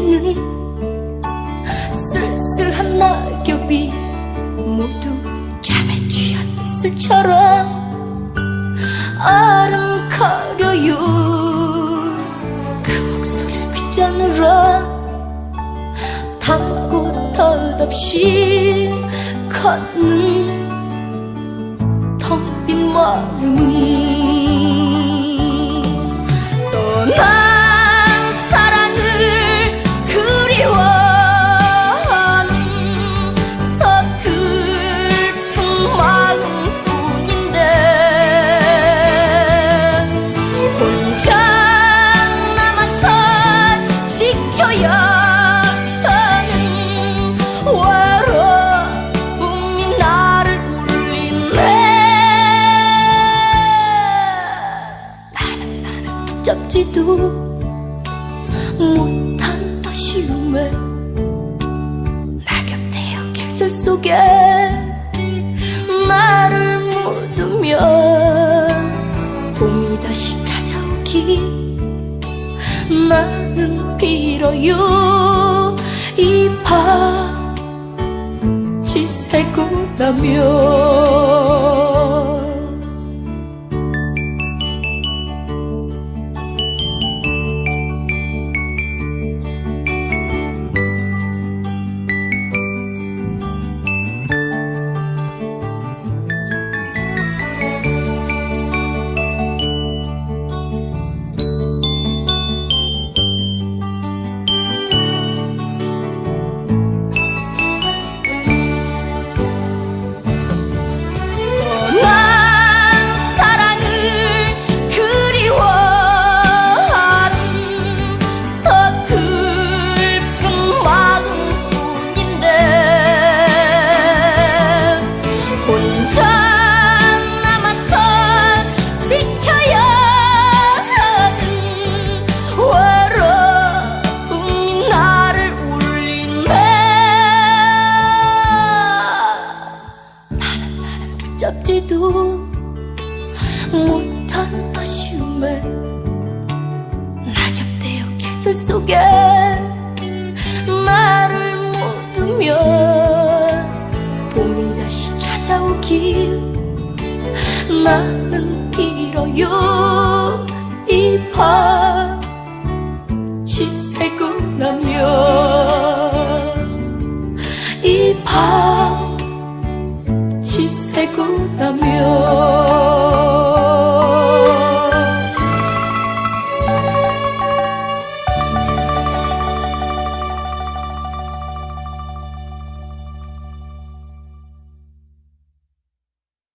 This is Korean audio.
비치는 쓸쓸한 낙엽이 모두 잠에 취한 이슬처럼 아름거려요. 그 목소리 귓잔으로 담고 덧없이 걷는 텅 빈 마음은 붙잡지도 못한 아쉬움에 낙엽되어 계절 속에 나를 묻으며 봄이 다시 찾아오기 나는 빌어요. 이밤 지새고 나면 붙잡지도 못한 아쉬움에 낙엽되어 계절 속에 나를 묻으며 봄이 다시 찾아오길 나는 빌어요